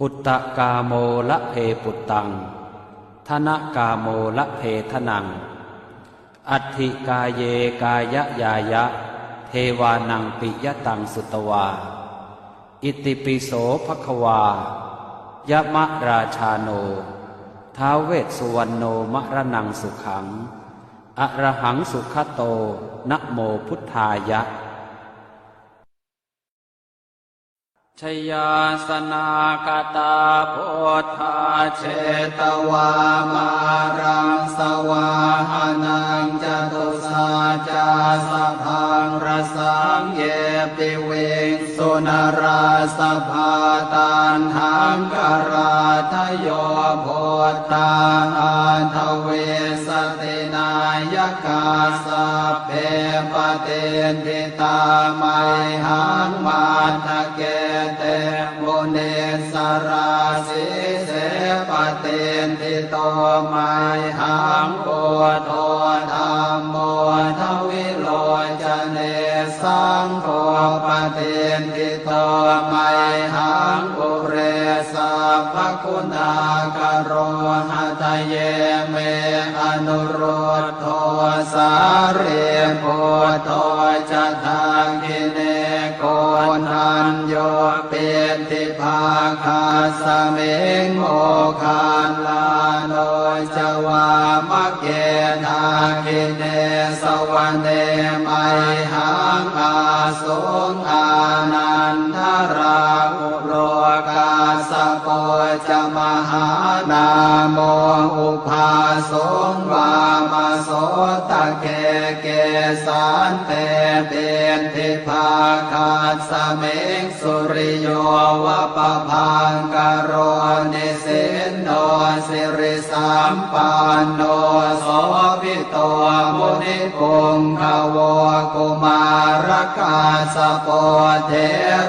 ปุตตะกาโมละเพปุตตัง ธนกาโมละเพทนัง อัตถิกายเยกายยายะ เทวานังปิยตังสุตวา อิติปิโสภควายะมะราชาโน ท้าวเวสสุวรรณโนมรนังสุขัง อระหังสุขโตนะโมพุทธายะ ชยาสนากตาโพธาเชตวามารังสวาหานังจตุสาจาสพังรสังเยปิเวงสุนราสภาตานหังกราทโยโพตาอันทเวสติายกาสะเพปเตนทิตาไมหังมาทะเกเตมุเนสราสิเสปเตนทิโตไมหังโอโทธรรมโมทวิโลจเนสังโฆปเตนทิโตไมหังอุเรสัพพคุณากโรหะทะเยเมอนุโร สาเรโพโตจะทางกิเนโกนันโยเปนทิภาคาสเมงโมคาลาโนจวามะเกนาคิเนสวรรเนไมหังอาสงอานัน หานาโมอุภาสงวามาโสตะเกเกสานเตเปนทิภาคาสเมงสุริโยวะปะพังกโรนิสินโนสิริสัมปันโนโสภิโตมุนิปุงขวกุมารกาสโปเท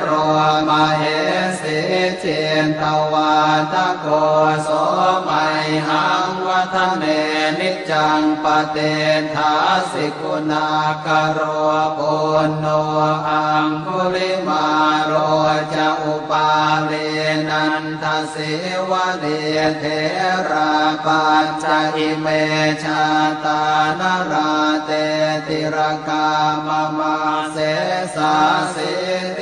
โรมาเห เจนตวาตะโกโสไมหังวัฒเนนิจังปเตทาสิกุณากโรปุณโนอังคุลิมาโรจะอุปาเลนันทสิวะเดเทราปัญจอิเมชาตานราเตติรกามมาเสสาสิ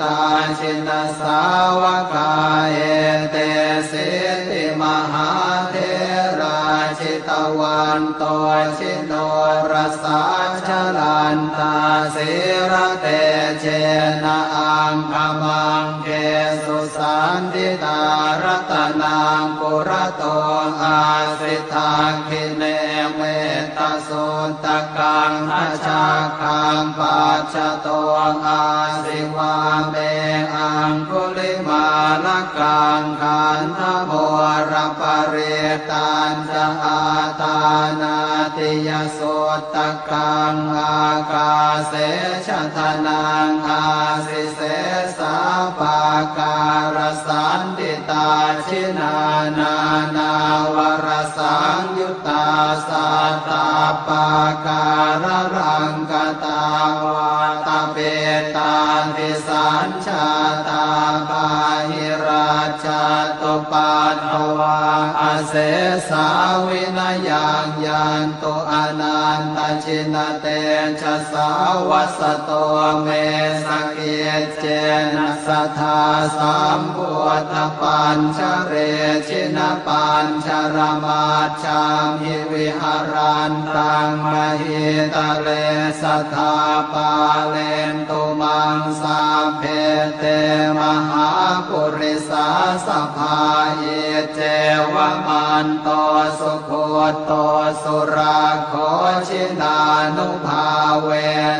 ตาชินสาวกาเอเตสิติมหาเทราชิตวันโตชิโนรสาชลันตาสิระเตเจนะอังคมังเกสุสันติตารัตนังปุระโตอาสิทาคิเนเม ตกังอาชาคังปัจจโตอาสิวาเมอังคุลิมาลกังขันธโมรปเรตันจะอาตานาติยสุตตกังอากาเสชะทนังอาสิเสสาปาการสันติ ตาชินานา นาวรสังยุตตาสัตตาปาการรังกตาวาตาเปตาติสัญชาตาปาหิราชาตุปัตถวาอาเสสาวินายังยันตุอนันตชินเตชะสาวัสโตเมสเกเจนะ สัทาสัมพุทธปัญชเรชินปัญชรมาชามิวิหารันตังมหิตะเลสัทาปาเลนตุมังสาเพเตมหาปุริสาสภาเยเจวมันโตสุโคโตสุราโคชิลานุภาเว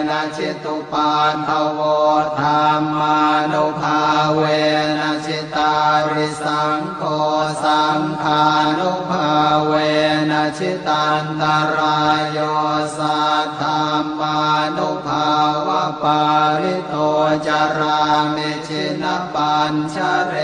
นะชิตุปาทโวธรรมานุภาเวนะชิตาริสังโฆสังฆานุภาเวนะชิตันตรายโยสัทธามานุภาวะปาริโตจารามิชินปัญชเร